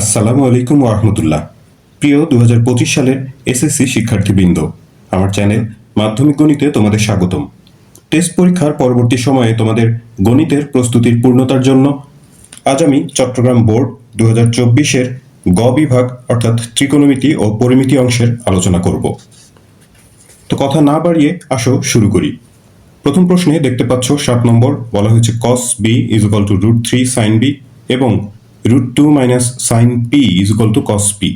আসসালামু আলাইকুম ওরহমতুল্লাহ প্রিয় দু হাজার পঁচিশ সালের এসএসসি শিক্ষার্থীবৃন্দ, আমার চ্যানেল মাধ্যমিক গণিতে তোমাদের স্বাগতম। টেস্ট পরীক্ষার পরবর্তী সময়ে তোমাদের গণিতের প্রস্তুতির পূর্ণতার জন্য আজ আমি চট্টগ্রাম বোর্ড দু হাজার চব্বিশের গ বিভাগ, অর্থাৎ ত্রিকোণমিতি ও পরিমিতি অংশের আলোচনা করব। তো কথা না বাড়িয়ে আসো শুরু করি। প্রথম প্রশ্নে দেখতে পাচ্ছ সাত নম্বর, বলা হয়েছে cos B is equal to root three sine B এবং root two minus sine P is equal to cos P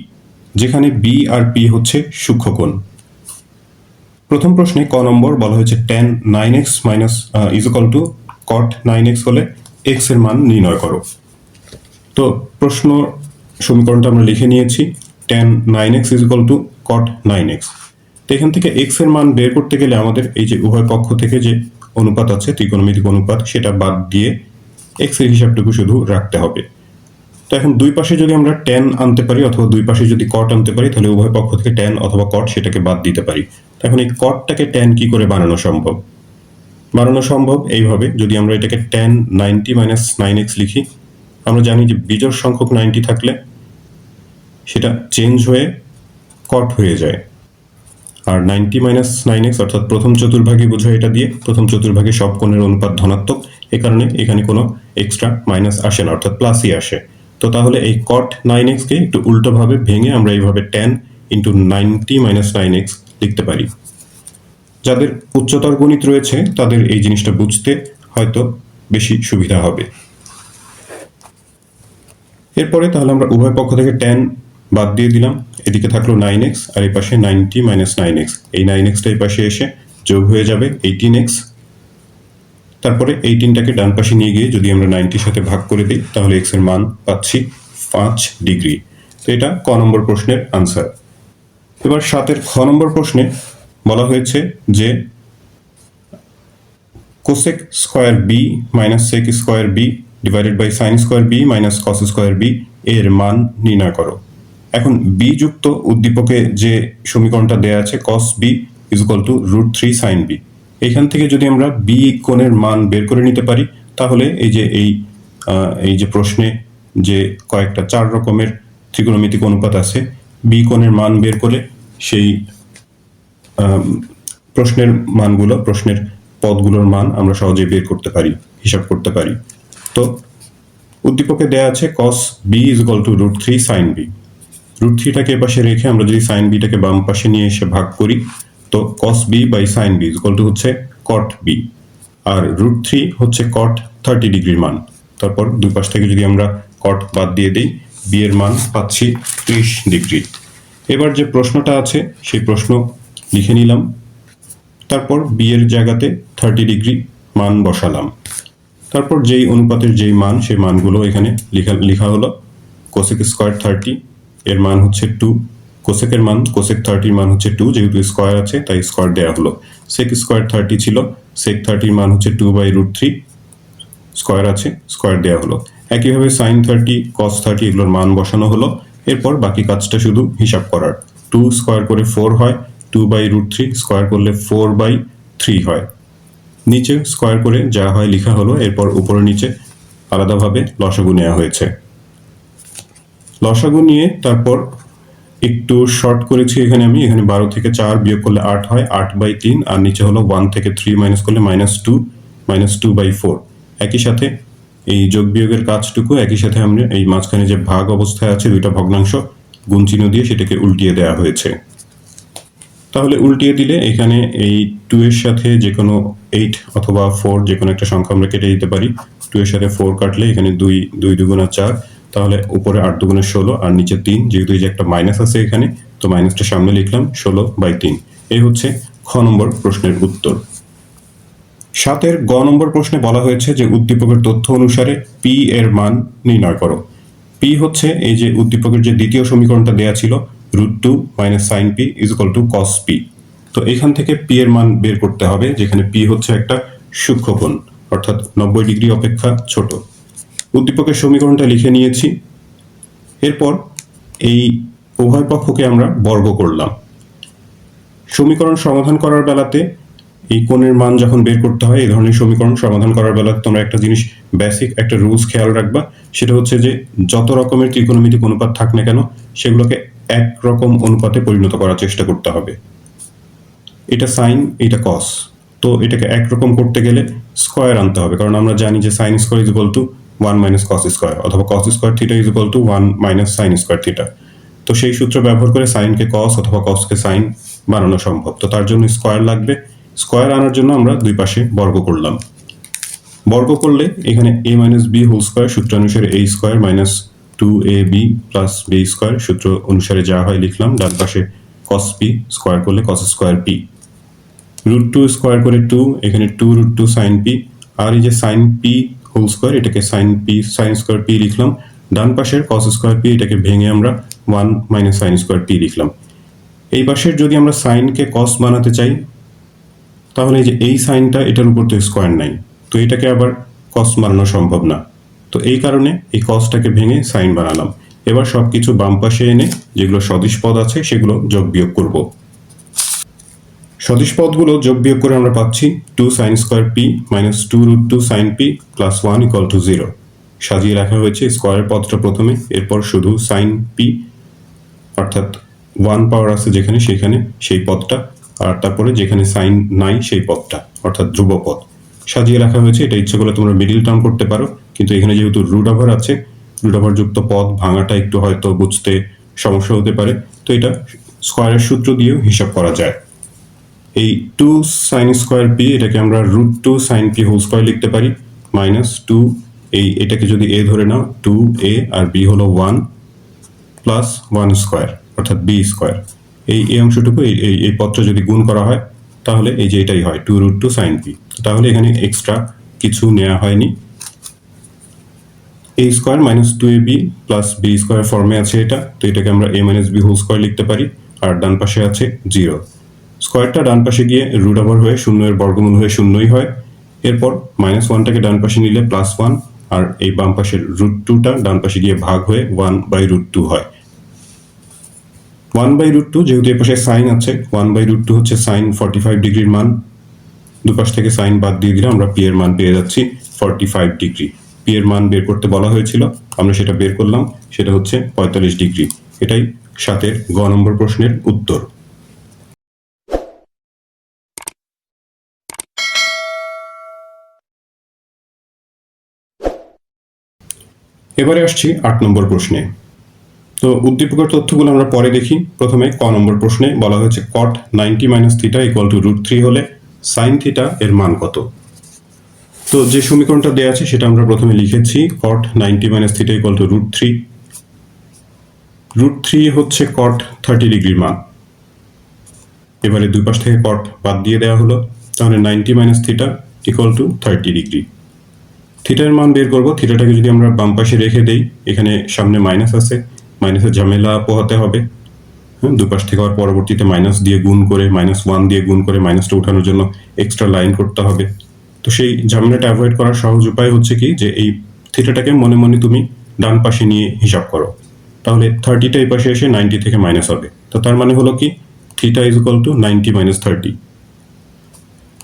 যেখানে বি আর পি হচ্ছে সূক্ষ্মকোণ প্রথম প্রশ্নে ক নম্বর বলা হয়েছে tan nine x minus is equal to cot nine x হলে এক্সের মান নির্ণয় করো। তো প্রশ্ন সমীকরণটা আমরা লিখে নিয়েছি tan nine x is equal to cot nine x তো এখান থেকে এক্সের মান বের করতে গেলে আমাদের এই যে উভয় পক্ষ থেকে যে অনুপাত আছে, ত্রিকোণমিতিক অনুপাত, সেটা বাদ দিয়ে এক্সের হিসাবটুকু শুধু রাখতে হবে। তো এখন দুই পাশে যদি আমরা টেন আনতে পারি অথবা দুই পাশে যদি কট আনতে পারি, তাহলে উভয় পক্ষ থেকে টেন অথবা কট সেটাকে বাদ দিতে পারি। এখন এই কটটাকে টেন কি করে বানানো সম্ভব? বানানো সম্ভব এইভাবে, যদি আমরা এটাকে tan ninety minus nine x লিখি, আমরা জানি যে বিজোড় সংখ্যক নাইনটি থাকলে সেটা চেঞ্জ হয়ে কট হয়ে যায়। আর নাইনটি মাইনাস নাইন এক্স অর্থাৎ প্রথম চতুর্ভাগে বোঝায় এটা দিয়ে, প্রথম চতুর্ভাগে সব কোণের অনুপাত ধনাত্মক, এ কারণে এখানে কোনো এক্সট্রা মাইনাস আসে না, অর্থাৎ প্লাসই আসে। তো তাহলে এই কট নাইন এক্সকে একটু উল্টোভাবে ভেঙে আমরা এইভাবে tan into ninety minus nine x লিখতে পারি। যাদের উচ্চতর গণিত রয়েছে, তাদের এই জিনিসটা বুঝতে হয়তো বেশি সুবিধা হবে। এরপরে তাহলে আমরা উভয় পক্ষ থেকে টেন বাদ দিয়ে দিলাম। এদিকে থাকল নাইন এক্স আর এই পাশে নাইনটি মাইনাস নাইন এক্স এই নাইন এক্সটা এই পাশে এসে যোগ হয়ে যাবে এইটিন এক্স তারপরে এইটিনটাকে ডান পাশে নিয়ে গিয়ে যদি আমরা নাইনটির সাথে ভাগ করে দিই, তাহলে এক্সের মান পাচ্ছি পাঁচ ডিগ্রি। তো এটা ক নম্বর প্রশ্নের আনসার এবার সাতের খ নম্বর প্রশ্নে বলা হয়েছে যে cosec square B minus sec square B divided by sine square B minus cos square B এর মান নির্ণয় করো। এখন বি যুক্ত উদ্দীপকে যে সমীকরণটা দেয়া আছে cos B is equal to root three sine B এইখান থেকে যদি আমরা বি কোণের মান বের করে নিতে পারি, তাহলে এই যে এই এই যে প্রশ্নে যে কয়েকটা চার রকমের ত্রিকোণমিতিক অনুপাত আছে বি কোণের মান বের করে সেই প্রশ্নের মানগুলো, প্রশ্নের পদগুলোর মান আমরা সহজেই বের করতে পারি, হিসাব করতে পারি। তো উদ্দীপকে দেয়া আছে cos B is equal to root three sine B root থ্রিটাকে এপাশে রেখে আমরা যদি সাইন বিটাকে বাম পাশে নিয়ে এসে ভাগ করি তো cos B by sine B equal to হচ্ছে কট বি আর রুট থ্রি হচ্ছে কট থার্টি ডিগ্রির মান। তারপর দুই পাশ থেকে যদি আমরা কট বাদ দিয়ে দিই বি এর মান পাচ্ছি ত্রিশ ডিগ্রি এবার যে প্রশ্নটা আছে, সেই প্রশ্ন লিখে নিলাম। তারপর বি এর জায়গাতে থার্টি ডিগ্রি মান বসালাম। তারপর যেই অনুপাতের যেই মান, সেই মানগুলো এখানে লেখা লেখা হলো কোসেক স্কোয়ার থার্টি এর মান হচ্ছে টু কোসেকের মান কোসেক থার্টির মান হচ্ছে টু যেহেতু স্কোয়ার আছে, তাই স্কোয়ার দেওয়া হলো। সেক স্কোয়ার থার্টি ছিল সেক থার্টির মান হচ্ছে two by root three square আছে স্কোয়ার দেওয়া হলো। একইভাবে সাইন থার্টি কস থার্টি এগুলোর মান বসানো হলো। এরপর বাকি কাজটা শুধু হিসাব করার। টু স্কোয়ার করে ফোর হয় two by root three square করলে ফোর বাই থ্রি হয়। নিচে স্কোয়ার করে যা হয় লেখা হলো, এরপর উপরে নিচে আলাদাভাবে লসাগু নেওয়া হয়েছে। লসাগু নিয়ে তারপর একটু শর্ট করেছি এখানে আমি। এখানে বারো থেকে চার বিয়োগ করলে আট হয়, আট বাই তিন, আর নিচে হলো ওয়ান থেকে থ্রি মাইনাস করলে minus two minus two by four একই সাথে এই যোগ বিয়োগের কাজটুকু, একই সাথে আমরা এই মাঝখানে যে ভাগ অবস্থায় আছে, দুইটা ভগ্নাংশ গুণ চিহ্ন দিয়ে সেটাকে উল্টিয়ে দেওয়া হয়েছে। তাহলে উল্টিয়ে দিলে এখানে এই টু এর সাথে যে কোনো এইট অথবা ফোর যে কোনো একটা সংখ্যা আমরা কেটে দিতে পারি। টু এর সাথে ফোর কাটলে এখানে দুই দুই দুগুণা চার। তাহলে উপরে আট দুগুণে ষোলো আর নিচে তিন, যেহেতু এই যে একটা মাইনাস আছে এখানে, তো মাইনাসটা সামনে লিখলাম ষোলো বাই তিন। এই হচ্ছে খ নম্বর প্রশ্নের উত্তর। সাতের গ নম্বর প্রশ্নে বলা হয়েছে যে উদ্দীপকের তথ্য অনুসারে পি এর মান নির্ণয় করো। পি হচ্ছে এই যে উদ্দীপকের যে দ্বিতীয় সমীকরণটা দেয়া ছিল root two minus sine P is equal to cos P তো এখান থেকে পি এর মান বের করতে হবে, যেখানে পি হচ্ছে একটা সূক্ষ্মকোণ, অর্থাৎ নব্বই ডিগ্রি অপেক্ষা ছোট। উদ্দীপকের সমীকরণটা লিখে নিয়েছি। এরপর এই উভয় পক্ষকে আমরা বর্গ করলাম। সমীকরণ সমাধান করার বেলাতে এই কোণের মান যখন বের করতে হয়, এই ধরনের সমীকরণ সমাধান করার বেলা তোমরা একটা জিনিস বেসিক একটা রুলস খেয়াল রাখবা। সেটা হচ্ছে যে যত রকমের ত্রিকোণমিতিক অনুপাত থাক না কেন, সেগুলোকে এক রকম অনুপাতে পরিণত করার চেষ্টা করতে হবে। এটা সাইন এটা কস তো এটাকে একরকম করতে গেলে স্কোয়ার আনতে হবে। কারণ আমরা জানি যে sine square is two one minus cos square অথবা cos square theta is equal to one minus sine square theta তো সেই সূত্র ব্যবহার করে সাইনকে কস অথবা কসকে সাইন বানানো সম্ভব। তো তার জন্য স্কোয়ার লাগবে। স্কোয়ার আনার জন্য আমরা দুই পাশে বর্গ করলাম। বর্গ করলে এখানে A minus B whole square সূত্র অনুসারে A square minus two A B plus B square সূত্র অনুসারে যা হয় লিখলাম, ডান পাশে কস পি স্কোয়ার করলে cos square P root two square করে টু এখানে two root two sine P আর এই যে সাইন পি হোল স্কোয়ার, এটাকে sine P sine square P লিখলাম। ডান পাশের কস স্কোয়ার পি এটাকে ভেঙে আমরা one minus sine square P লিখলাম। এই পাশের যদি আমরা সাইনকে কস বানাতে চাই, তাহলে এই যে এই সাইনটা এটার উপর তো স্কোয়ার নাই। তো এটাকে আবার কস বানানো সম্ভব না। তো এই কারণে এই কসটাকে ভেঙে সাইন বানালাম। এবার সব কিছু বাম পাশে এনে যেগুলো সদিশ পদ আছে, সেগুলো যোগ বিয়োগ করব। সদিশ পদগুলো যোগ বিয়োগ করে আমরা পাচ্ছি two sine square P minus two root two sine P plus one equal to zero সাজিয়ে রাখা হয়েছে স্কোয়ারের পদটা প্রথমে, এরপর শুধু সাইন পি অর্থাৎ ওয়ান পাওয়ার আছে যেখানে, সেখানে সেই পদটা, আর তারপরে যেখানে সাইন নাই সেই পদটা, অর্থাৎ ধ্রুব পদ। সাজিয়ে রাখা হয়েছে, এটা ইচ্ছে করলে তোমরা মিডিল টার্ম করতে পারো, কিন্তু এখানে যেহেতু রুট ওভার আছে রুট ওভার যুক্ত পদ, ভাঙাটা একটু হয়তো বুঝতে সমস্যা হতে পারে, তো এটা স্কোয়ারের সূত্র দিয়েও হিসাব করা যায়। এই টু সাইন স্কোয়ার পি এটাকে আমরা root two sine P whole square লিখতে পারি মাইনাস টু এই এটাকে যদি এ ধরে নাও টু এ আর বি হলো ওয়ান প্লাস ওয়ান স্কোয়ার অর্থাৎ বি স্কোয়ার এই এই অংশটুকু, এই এই পদটা যদি গুণ করা হয়, তাহলে এই যে এটাই হয় two root two sine P তাহলে এখানে এক্সট্রা কিছু নেওয়া হয়নি। A square minus two A B plus B square ফর্মে আছে এটা, তো এটাকে আমরা A minus B whole square লিখতে পারি, আর ডান পাশে আছে জিরো স্কোয়ারটা ডান পাশে গিয়ে রুট ওভার হয়ে শূন্যের বর্গমূল হয়ে শূন্যই হয়। এরপর মাইনাস ওয়ানটাকে ডান পাশে নিলে প্লাস ওয়ান আর এই বাম পাশের রুট টুটা ডান পাশে গিয়ে ভাগ হয়ে ওয়ান বাই রুট টু হয়। ওয়ান বাই রুট টু যেহেতু এ পাশে সাইন আছে ওয়ান বাই রুট টু হচ্ছে সাইন ফর্টি ফাইভ ডিগ্রির মান। দুপাশ থেকে সাইন বাদ দিয়ে দিলে আমরা পি এর মান পেয়ে যাচ্ছি ফর্টি ফাইভ ডিগ্রি পি এর মান বের করতে বলা হয়েছিল, আমরা সেটা বের করলাম, সেটা হচ্ছে পঁয়তাল্লিশ ডিগ্রি এটাই সাতের গ নম্বর প্রশ্নের উত্তর। এবারে আসছি আট নম্বর প্রশ্নে। তো উদ্দীপকের তথ্যগুলো আমরা পরে দেখি। প্রথমে ক নম্বর প্রশ্নে বলা হয়েছে cot ninety minus theta equal to root three হলে সাইন থিটা এর মান কত? তো যে সমীকরণটা দেওয়া আছে সেটা আমরা প্রথমে লিখেছি cot ninety minus theta equal to root three root three হচ্ছে কট থার্টি ডিগ্রির মান। এবারে দুই পাশ থেকে কট বাদ দিয়ে দেওয়া হলো, তাহলে ninety minus theta equal to thirty degree থিটার মান বের করব। থিটাটাকে যদি আমরা বাম পাশে রেখে দেই, এখানে সামনে মাইনাস আছে। মাইনাসের ঝামেলা পোহাতে হবে। হ্যাঁ দুপাশ থেকে আবার পরবর্তীতে মাইনাস দিয়ে গুণ করে, মাইনাস ওয়ান দিয়ে গুণ করে মাইনাসটা উঠানোর জন্য এক্সট্রা লাইন করতে হবে। তো সেই ঝামেলাটা অ্যাভয়েড করার সহজ উপায় হচ্ছে কি, যে এই থিটাটাকে মনে মনে তুমি ডান পাশে নিয়ে হিসাব করো। তাহলে থার্টিটা এই পাশে এসে নাইনটি থেকে মাইনাস হবে। তো তার মানে হলো কি theta is equal to ninety minus thirty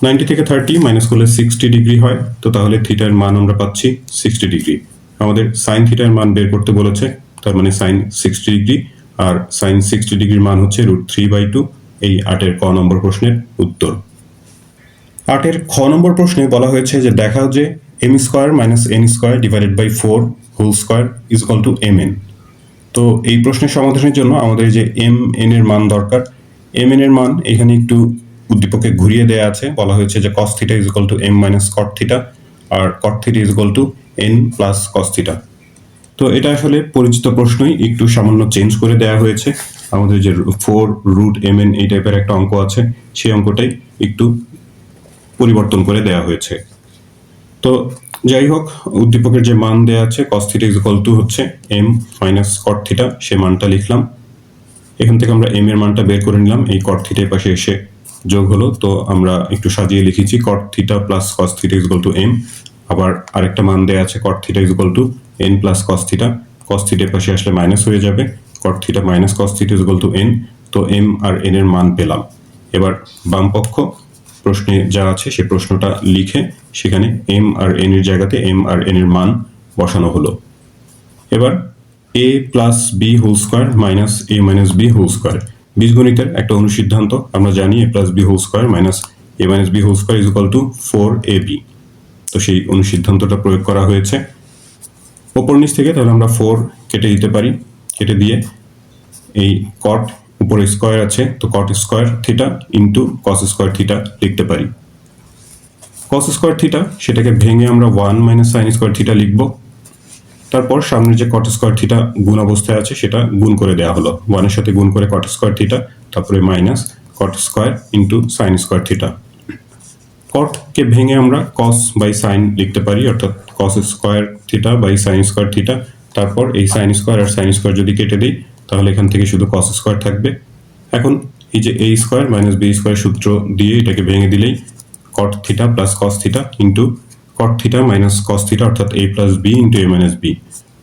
ninety থেকে থার্টি মাইনাস করলে সিক্সটি ডিগ্রি হয়। তো তাহলে থিটার মান আমরা পাচ্ছি সিক্সটি ডিগ্রি আমাদের সাইন থিটার মান বের করতে বলেছে, তার মানে সাইন সিক্সটি ডিগ্রি আর সাইন সিক্সটি ডিগ্রির মান হচ্ছে রুট থ্রি বাই টু এই আটের ক নম্বর প্রশ্নের উত্তর। আটের খ নম্বর প্রশ্নে বলা হয়েছে যে, দেখাও যে M square minus N square divided by four whole square is equal to M N তো এই প্রশ্নের সমাধানের জন্য আমাদের যে এম এন এর মান দরকার এম এন এর মান এখানে একটু উদ্দীপকে ঘুরিয়ে দেয়া আছে। বলা হয়েছে যে cos theta is equal to M minus cot theta R cot theta is equal to N plus cos theta তো এটা আসলে পরিচিত প্রশ্নই, একটু সামান্য চেঞ্জ করে দেয়া হয়েছে। আমাদের যে ফোর রুট এম এন এই টাইপের একটা অঙ্ক আছে, সেই অঙ্কটাই একটু পরিবর্তন করে দেয়া হয়েছে। তো যাই হোক, উদ্দীপকের যে মান দেয়া আছে cos theta is equal to হচ্ছে এম মাইনাস কট থিটা সে মানটা লিখলাম। এখান থেকে আমরা এম এর মানটা বের করে নিলাম, এই কট থিটার পাশে এসে যোগ হলো, তো আমরা একটু সাজিয়ে লিখেছি cot theta plus cos theta is two M আবার আরেকটা মান দেয়া আছে cot theta is two N plus cos theta cos থিটার পাশে আসলে মাইনাস হয়ে যাবে cot theta minus cos theta is two N তো এম আর এন এর মান পেলাম। এবার বাম পক্ষ, প্রশ্নে যা আছে সে প্রশ্নটা লিখে সেখানে এম আর এন এর জায়গাতে এম আর এন এর মান বসানো হলো। এবার A plus B whole square minus A minus B whole square বীজগণিতের একটা অনুসিদ্ধান্ত, আমরা জানি A plus B whole square minus A minus B whole square is equal to four A B তো সেই অনুসিদ্ধান্তটা প্রয়োগ করা হয়েছে। ওপর নিচ থেকে তাহলে আমরা ফোর কেটে দিতে পারি। কেটে দিয়ে এই কট উপরে স্কোয়ার আছে, তো cot square theta into cos square theta লিখতে পারি। কস স্কোয়ার থিটা সেটাকে ভেঙে আমরা one minus sine square theta লিখব। তারপর সামনে যে কট স্কোয়ার থিটা গুণ অবস্থায় আছে, সেটা গুণ করে দেওয়া হলো। ওয়ানের সাথে গুণ করে কট স্কোয়ার থিটা তারপরে minus cot square into sine square theta কটকে ভেঙে আমরা কস বাই সাইন লিখতে পারি, অর্থাৎ cos square theta by sine square theta তারপর এই সাইন স্কোয়ার আর সাইন স্কোয়ার যদি কেটে দিই, তাহলে এখান থেকে শুধু কস স্কোয়ার থাকবে। এখন এই যে A square minus B square সূত্র দিয়ে এটাকে ভেঙে দিলেই cot theta plus cos theta into cot theta minus cos theta অর্থাৎ A plus B into A minus B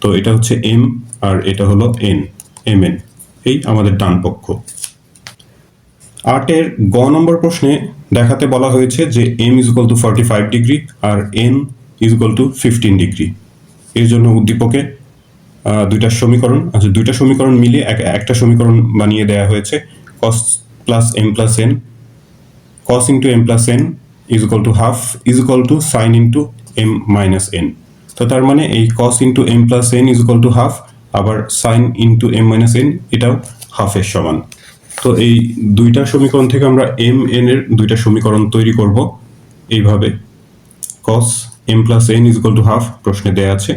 তো এটা হচ্ছে এম আর এটা হলো এন এম এন এই আমাদের ডান পক্ষ। আটের গ নম্বর প্রশ্নে দেখাতে বলা হয়েছে যে M is equal to forty five degree R N is equal to fifteen degree এর জন্য উদ্দীপকে দুইটা সমীকরণ আচ্ছা দুইটা সমীকরণ মিলিয়ে এক- একটা সমীকরণ বানিয়ে দেওয়া হয়েছে। Cos plus M plus N cos into m plus n is equal to half is equal to sin into m minus n. তো তার মানে এই cos into m plus n is equal to half, আবার sin into m minus n, এটাও এর সমান। তো এই দুইটা সমীকরণ থেকে আমরা m, n এর দুইটা সমীকরণ তৈরি করব। এইভাবে cos m plus n is equal to half, প্রশ্নে দেয়া আছে।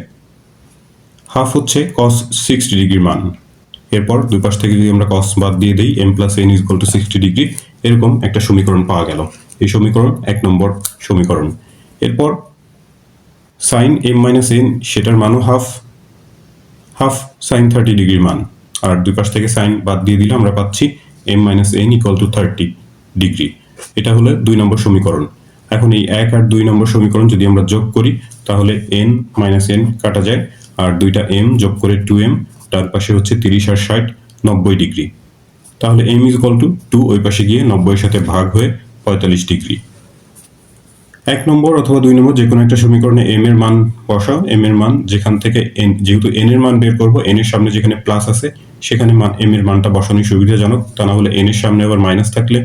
হাফ হচ্ছে cos সিক্সটি ডিগ্রির মান। এরপর দুই পাশ থেকে যদি আমরা cos বাদ দিয়ে দিই M plus N is equal to sixty degree এরকম একটা সমীকরণ পাওয়া গেল। এই সমীকরণ, এক নম্বর সমীকরণ। এরপর সাইন এম মাইনাস এন সেটার মানও হাফ হাফ সাইন থার্টি ডিগ্রির মান। আর দুই পাশ থেকে সাইন বাদ দিয়ে দিলে আমরা পাচ্ছি M minus N equal to thirty degree এটা হলো দুই নম্বর সমীকরণ। এখন এই এক আর দুই নম্বর সমীকরণ যদি আমরা যোগ করি, তাহলে এন মাইনাস এন কাটা যায়, আর দুইটা এম যোগ করে টু এম তার পাশে হচ্ছে তিরিশ আর ষাট, নব্বই ডিগ্রি তাহলে M is equal to two ওই পাশে গিয়ে নব্বইয়ের সাথে ভাগ হয়ে পঁয়তাল্লিশ ডিগ্রি। এক নম্বর অথবা দুই নম্বর যে কোনো একটা সমীকরণে এম এর মান বসাও। এম এর মান যেখান থেকে এন যেহেতু এন এর মান বের করব এন এর সামনে যেখানে প্লাস আছে, সেখানে মান এম এর মানটা বসানোই সুবিধাজনক। তা না হলে এন এর সামনে আবার মাইনাস থাকলে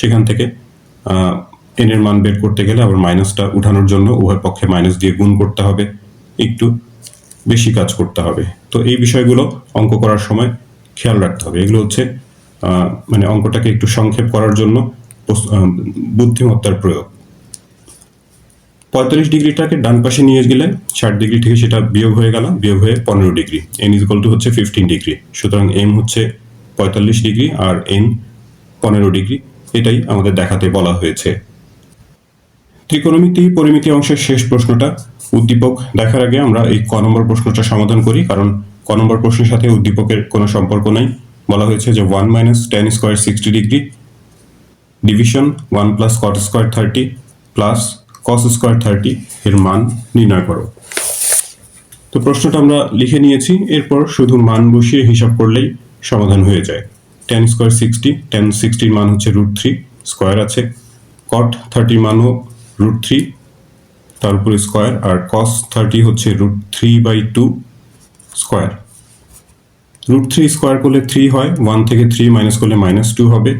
সেখান থেকে এন এর মান বের করতে গেলে আবার মাইনাসটা উঠানোর জন্য উভয় পক্ষে মাইনাস দিয়ে গুণ করতে হবে। একটু বেশি কাজ করতে হবে। তো এই বিষয়গুলো অঙ্ক করার সময় খেয়াল রাখতে হবে। এগুলো হচ্ছে মানে অঙ্কটাকে একটু সংক্ষেপ করার জন্য বুদ্ধিমত্তার প্রয়োগ। পঁয়তাল্লিশ ডিগ্রিটাকে ডান পাশে নিয়ে গেলে ষাট ডিগ্রি থেকে সেটা বিয়োগ হয়ে গেল, বিয়োগ হয়ে পনেরো ডিগ্রি। এন ইজ টু হচ্ছে ফিফটিন ডিগ্রি। সুতরাং এম হচ্ছে পঁয়তাল্লিশ ডিগ্রি আর এন পনেরো ডিগ্রি। এটাই আমাদের দেখাতে বলা হয়েছে। ত্রিকোণমিতি পরিমিতি অংশের শেষ প্রশ্নটা উদ্দীপক দেখার আগে আমরা এই ক নম্বর প্রশ্নটা সমাধান করি, কারণ ক নম্বর প্রশ্নের সাথে উদ্দীপকের কোনো সম্পর্ক নাই। বলা হয়েছে যে one minus tan square sixty degree division one plus cot square thirty plus cos square thirty এর মান নির্ণয় করো। তো প্রশ্নটা আমরা লিখে নিয়েছি, এরপর শুধু মান বসিয়ে হিসাব করলেই সমাধান হয়ে যায়। টেন স্কোয়ার সিক্সটি টেন সিক্সটির মান হচ্ছে রুট থ্রি স্কোয়ার আছে। কট থার্টির মানও রুট থ্রি তার উপরে স্কোয়ার আর কস থার্টি হচ্ছে root three by two square root three square করলে থ্রি হয় ওয়ান থেকে থ্রি মাইনাস করলে মাইনাস টু হবে।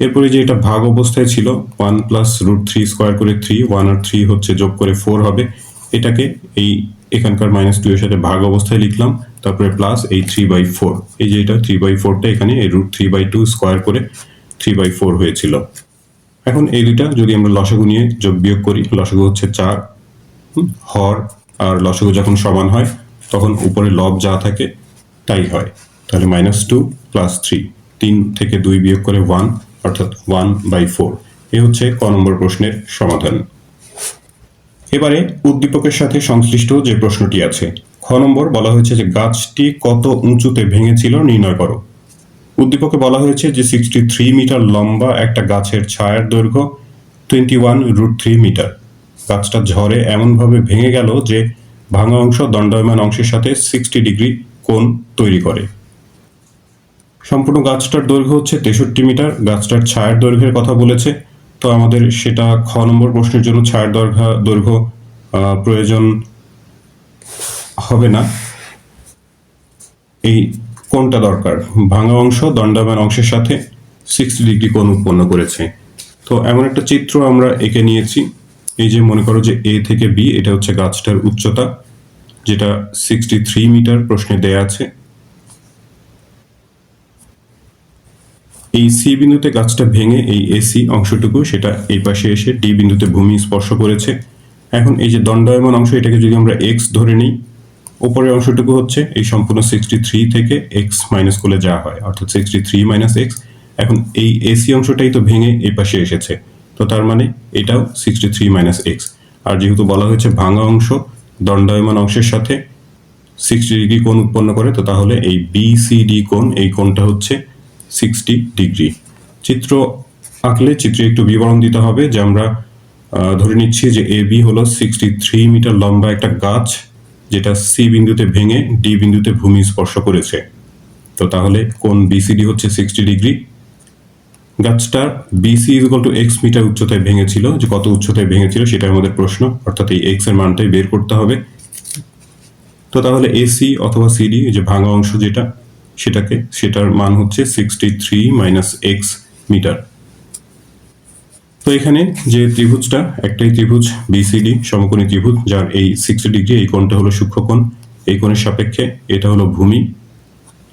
এরপরে যে এটা ভাগ অবস্থায় ছিল one plus root three square করে থ্রি ওয়ান আর থ্রি হচ্ছে যোগ করে ফোর হবে। এটাকে এই এখানকার মাইনাস টু এর সাথে ভাগ অবস্থায় লিখলাম, তারপরে প্লাস এই থ্রি বাই ফোর এই যে এটা থ্রি বাই ফোরটা এখানে, এই root three by two square করে থ্রি বাই ফোর হয়েছিল। এখন এই দুইটা যদি আমরা লসাগু নিয়ে যোগ বিয়োগ করি, লসাগু হচ্ছে চার হর, আর লসাগু যখন সমান হয়, তখন উপরে লব যা থাকে, তাই হয়। তাহলে মাইনাস টু প্লাস থ্রি তিন থেকে দুই বিয়োগ করে ওয়ান অর্থাৎ ওয়ান বাই ফোর এ হচ্ছে ক নম্বর প্রশ্নের সমাধান। এবারে উদ্দীপকের সাথে সংশ্লিষ্ট যে প্রশ্নটি আছে, খ নম্বর বলা হয়েছে যে গাছটি কত উঁচুতে ভেঙেছিল নির্ণয় করো। উদ্দীপকে বলা হয়েছে যে সিক্সটি থ্রি মিটার লম্বা একটা গাছের ছায়ার দৈর্ঘ্য twenty one root three metre. গাছটা ঝড়ে এমনভাবে ভেঙে গেল যে ভাঙা অংশ দণ্ডায়মান অংশের সাথে সিক্সটি ডিগ্রি কোণ তৈরি করে। সম্পূর্ণ গাছটার দৈর্ঘ্য হচ্ছে তেষট্টি মিটার, গাছটার ছায়ার দৈর্ঘ্যের কথা বলেছে। তো আমাদের সেটা খ নম্বর প্রশ্নের জন্য ছায়ার দৈর্ঘ্য দৈর্ঘ্য প্রয়োজন হবে না। এই কোনটা দরকার? ভাঙা অংশ দণ্ডায়মান অংশের সাথে সিক্সটি ডিগ্রি কোণ উৎপন্ন করেছে। তো এমন একটা চিত্র আমরা এঁকে নিয়েছি। এই যে মনে করো যে এ থেকে বি এটা হচ্ছে গাছটার উচ্চতা, যেটা সিক্সটি থ্রি মিটার প্রশ্নে দেয়া আছে। এই সি বিন্দুতে গাছটা ভেঙে এই এসি অংশটুকু সেটা এই পাশে এসে ডি বিন্দুতে ভূমি স্পর্শ করেছে। এখন এই যে দণ্ডায়মান অংশ, এটাকে যদি আমরা এক্স ধরে নিই ওপরের অংশটুকু হচ্ছে এই সম্পূর্ণ সিক্সটি থ্রি থেকে এক্স মাইনাস করলে যা হয়, অর্থাৎ সিক্সটি থ্রি মাইনাস এক্স এখন এই এসি অংশটাই তো ভেঙে এই পাশে এসেছে, তো তার মানে এটাও সিক্সটি থ্রি মাইনাস এক্স আর যেহেতু বলা হয়েছে ভাঙা অংশ, দণ্ডায়মান অংশের সাথে সিক্সটি ডিগ্রি কোণ উৎপন্ন করে, তো তাহলে এই বিসিডি কোণ, এই কোণটা হচ্ছে সিক্সটি ডিগ্রি চিত্র আঁকলে চিত্রে একটু বিবরণ দিতে হবে যে আমরা ধরে নিচ্ছি যে এ বি হলো সিক্সটি থ্রি মিটার লম্বা একটা গাছ, যেটা সি বিন্দুতে ভেঙে ডি বিন্দুতে ভূমি স্পর্শ করেছে। তো তাহলে কোন বিসিডি হচ্ছে সিক্সটি ডিগ্রি গাছটা BC equal to x metre উচ্চতায় ভেঙেছিল। যে কত উচ্চতায় ভেঙেছিল সেটা আমাদের প্রশ্ন, অর্থাৎ এই এক্সের মানটাই বের করতে হবে। তো তাহলে এসি অথবা সিডি যে ভাঙা অংশ যেটা সেটাকে, সেটার মান হচ্ছে sixty three minus x metre তো এখানে যে ত্রিভুজটা, একটাই ত্রিভুজ বিসিডি সমকোণী ত্রিভুজ, যার এই সিক্সটি ডিগ্রি এই কোণটা হলো সূক্ষ্মকোণ, এই কোণের সাপেক্ষে এটা হলো ভূমি,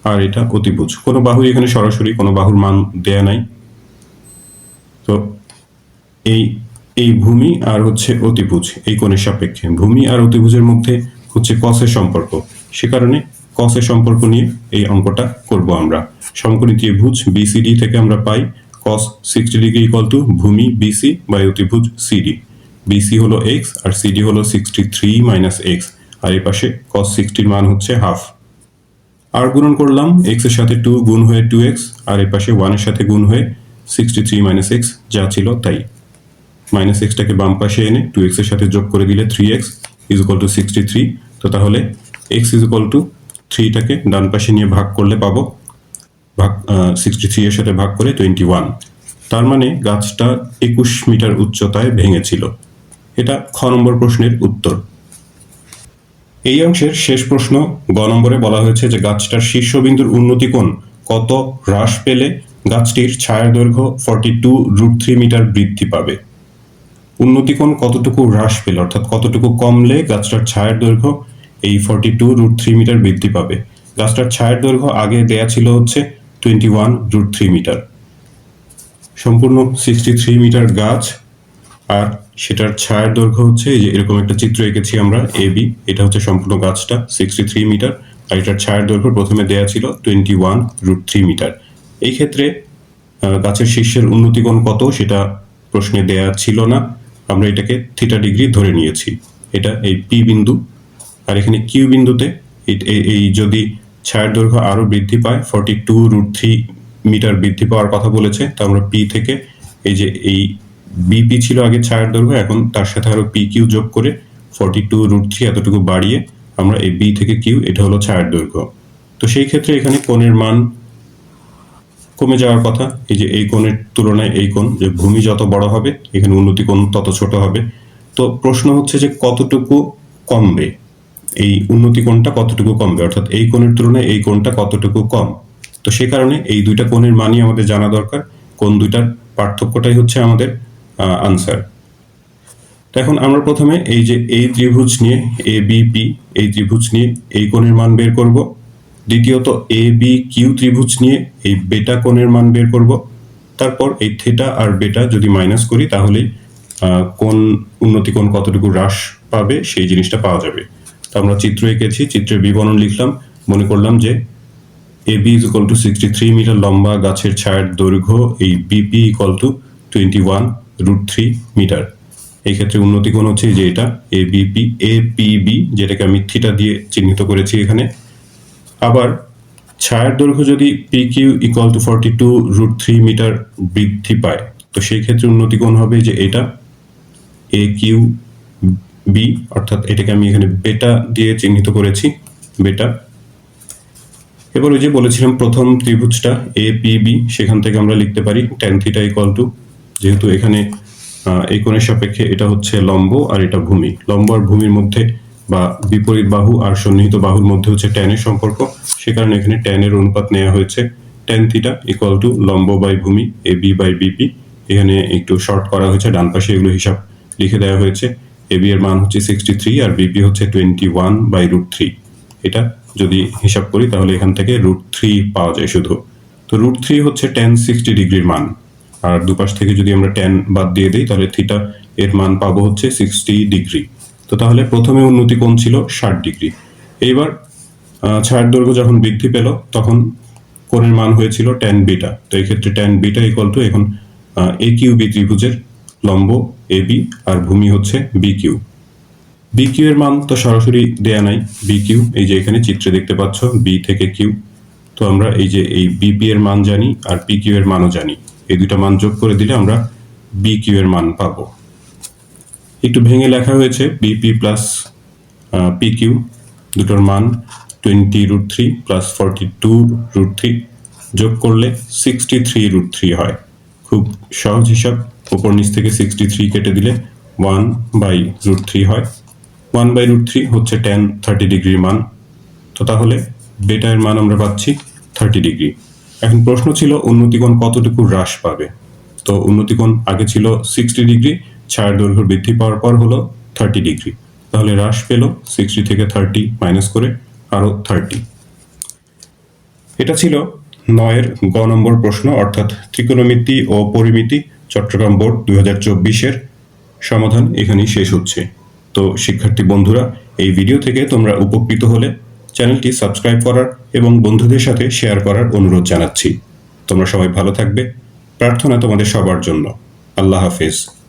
আর এটা অতিভুজ। কোনো বাহুই এখানে সরাসরি, কোনো বাহুর মান দেয়া নাই। তো এই এই ভূমি আর হচ্ছে অতিভুজ, এই কোণের সাপেক্ষে। ভূমি আর অতিভুজের মধ্যে হচ্ছে কসের সম্পর্ক। সে কারণে কসের সম্পর্ক নিয়ে এই অঙ্কটা করব আমরা। সমকোণী ত্রিভুজ বিসিডি থেকে আমরা পাই cos sixty degree equal to ভূমি বিসি বাই অতিভুজ সিডি বিসি হলো এক্স আর সিডি হলো সিক্সটি থ্রি মাইনাস এক্স আর এই পাশে কস সিক্সটির মান হচ্ছে হাফ আর গুণন করলাম এক্সের সাথে টু গুণ হয়ে টু এক্স আর এই পাশে ওয়ানের সাথে গুণ হয়ে সিক্সটি থ্রি মাইনাস এক্স যা ছিল তাই। মাইনাস এক্সটাকে বাম পাশে এনে টু এক্সের সাথে যোগ করে দিলে three x is equal to sixty three তো তাহলে এক্স ইজ ইকুয়াল টু থ্রিটাকে ডান পাশে নিয়ে ভাগ করলে পাবো। ভাগ সিক্সটি থ্রি এর সাথে ভাগ করে টোয়েন্টি ওয়ান তার মানে গাছটা একুশ মিটার উচ্চতায় ভেঙেছিল। এটা খ নম্বর প্রশ্নের উত্তর। এই অংশের শেষ প্রশ্ন গ নম্বরে বলা হয়েছে যে গাছটার শীর্ষবিন্দুর উন্নতি কোণ কত হ্রাস পেলে গাছটির ছায়ার দৈর্ঘ্য forty two root three metre বৃদ্ধি পাবে। উন্নতি কোণ কতটুকু হ্রাস পেলে, অর্থাৎ কতটুকু কমলে গাছটার ছায়ার দৈর্ঘ্য এই forty two root three metre বৃদ্ধি পাবে। গাছটার ছায়ার দৈর্ঘ্য আগে দেয়া ছিল হচ্ছে twenty one root three metre সম্পূর্ণ সিক্সটি থ্রি মিটার গাছ, আর সেটার ছায়ার দৈর্ঘ্য হচ্ছে যে এরকম একটা চিত্র এঁকেছি আমরা এ বি এটা হচ্ছে সম্পূর্ণ গাছটা সিক্সটি থ্রি মিটার আর এটার ছায়ার দৈর্ঘ্য প্রথমে দেয়া ছিল twenty one root three metre এই ক্ষেত্রে গাছের শীর্ষের উন্নতিকোণ কত সেটা প্রশ্নে দেয়া ছিল না। আমরা এটাকে থিটা ডিগ্রি ধরে নিয়েছি। এটা এই পি বিন্দু আর এখানে কিউ বিন্দুতে, এই- যদি ছায়ার দৈর্ঘ্য আরও বৃদ্ধি পায় forty two root three metre বৃদ্ধি পাওয়ার কথা বলেছে, তো আমরা পি থেকে, এই যে এই বিপি ছিল আগে ছায়ার দৈর্ঘ্য, এখন তার সাথে আরও পি কিউ যোগ করে ফর্টি টু রুট থ্রি এতটুকু বাড়িয়ে আমরা এই বি থেকে কিউ এটা হলো ছায়ার দৈর্ঘ্য। তো সেই ক্ষেত্রে এখানে কোণের মান কমে যাওয়ার কথা, এই যে এই কোণের তুলনায় এই কোণ, যে ভূমি যত বড় হবে, এখানে উন্নতি কোণ তত ছোট হবে। তো প্রশ্ন হচ্ছে যে কতটুকু কমবে? এই উন্নতি কোণটা কতটুকু কমবে? অর্থাৎ এই কোণের তুলনায় এই কোণটা কতটুকু কম? তো সে কারণে এই দুইটা কোণের মানই আমাদের জানা দরকার। কোন দুইটার পার্থক্যটাই হচ্ছে আমাদের আনসার তো এখন আমরা প্রথমে এই যে এই ত্রিভুজ নিয়ে এ বি পি এই ত্রিভুজ নিয়ে এই কোণের মান বের করব। দ্বিতীয়ত এ বি কিউ ত্রিভুজ নিয়ে এই বেটা কোণের মান বের করব। তারপর এই থেটা আর বেটা যদি মাইনাস করি তাহলেই আহ, কোন উন্নতি কোণ কতটুকু হ্রাস পাবে সেই জিনিসটা পাওয়া যাবে। তো আমরা চিত্র এঁকেছি, চিত্রের বিবরণ লিখলাম, মনে করলাম যে A B is equal to sixty three metre লম্বা গাছের ছায়ার দৈর্ঘ্য এই BP equal to twenty one root three metre এই ক্ষেত্রে উন্নতি কোণ হচ্ছে যে এটা এ বিপি এ পিবি যেটাকে আমি থিটা দিয়ে চিহ্নিত করেছি এখানে। আবার ছায়ার দৈর্ঘ্য যদি P Q equal to forty two root three metre বৃদ্ধি পায়, তো সেই ক্ষেত্রে উন্নতি কোণ হবে যে এটা এ কিউ বি অর্থাৎ এটাকে আমি এখানে বেটা দিয়ে চিহ্নিত করেছি বেটা এবার ওই যে বলেছিলাম প্রথম ত্রিভুজটা এ পি বি সেখান থেকে আমরা লিখতে পারি ট্যান থিটা ইকুয়াল টু যেহেতু এখানে এই কোণের সাপেক্ষে এটা হচ্ছে লম্ব আর এটা ভূমি। লম্ব আর ভূমির মধ্যে বা বিপরীত বাহু আর সন্নিহিত বাহুর মধ্যে হচ্ছে ট্যানের সম্পর্ক, সে কারণে এখানে ট্যানের অনুপাত নেওয়া হয়েছে। ট্যান থিটা ইকুয়াল টু লম্ব বাই ভূমি এ বি বাই বিপি এখানে একটু শর্ট করা হয়েছে, ডান পাশে এগুলো হিসাব লিখে দেওয়া হয়েছে। এ বি এর মান হচ্ছে সিক্সটি থ্রি আর বিপি হচ্ছে twenty one by root three এটা যদি হিসাব করি তাহলে এখান থেকে রুট থ্রি পাওয়া যায় শুধু। তো রুট থ্রি হচ্ছে টেন সিক্সটি ডিগ্রির মান। আর দুপাশ থেকে যদি আমরা টেন বাদ দিয়ে দিই, তাহলে থিটা এর মান পাবো হচ্ছে সিক্সটি ডিগ্রি তো তাহলে প্রথমে উন্নতি কোণ ছিল ষাট ডিগ্রি এইবার ছায়ার দৈর্ঘ্য যখন বৃদ্ধি পেল, তখন কোণের মান হয়েছিল টেন বিটা তো এই ক্ষেত্রে টেন বিটা ইকুয়াল টু এখন এ কিউ বি ত্রিভুজের লম্ব, এ বি, আর ভূমি হচ্ছে বি কিউ বি কিউ এর মান তো সরাসরি দেয়া নাই। বি কিউ, এই যে এখানে চিত্রে দেখতে পাচ্ছ, বি থেকে কিউ। তো আমরা এই যে এই বিপি এর মান জানি আর পি কিউ এর মানও জানি। এই দুটো মান যোগ করে দিলে আমরা বি কিউ এর মান পাবো। একটু ভেঙে লেখা হয়েছে বিপি প্লাস পি কিউ। দুটোর মান twenty root three plus forty two root three যোগ করলে সিক্সটি থ্রি রুট থ্রি হয়। খুব সহজ হিসাব। উপর নিচ থেকে সিক্সটি থ্রি কেটে দিলে ওয়ান বাই রুট থ্রি হয়। ওয়ান বাই রুট থ্রি হচ্ছে টেন থার্টি ডিগ্রির মান। তো তাহলে বেটার মান আমরা পাচ্ছি থার্টি ডিগ্রি এখন প্রশ্ন ছিল, উন্নতিকোণ কতটুকু হ্রাস পাবে? তো উন্নতিকোণ আগে ছিল সিক্সটি ডিগ্রি ছায়ার দৈর্ঘ্য বৃদ্ধি পাওয়ার পর হলো থার্টি ডিগ্রি তাহলে হ্রাস পেল সিক্সটি থেকে থার্টি মাইনাস করে আরও থার্টি এটা ছিল নয়ের গ নম্বর প্রশ্ন, অর্থাৎ ত্রিকোণমিতি ও পরিমিতি। চট্টগ্রাম বোর্ড দুই হাজার চব্বিশের সমাধান এখানেই শেষ হচ্ছে। তো শিক্ষার্থী বন্ধুরা, এই ভিডিও থেকে তোমরা উপকৃত হলে চ্যানেলটি সাবস্ক্রাইব করার এবং বন্ধুদের সাথে শেয়ার করার অনুরোধ জানাচ্ছি। তোমরা সবাই ভালো থাকবে। প্রার্থনা তোমাদের সবার জন্য। আল্লাহ হাফেজ।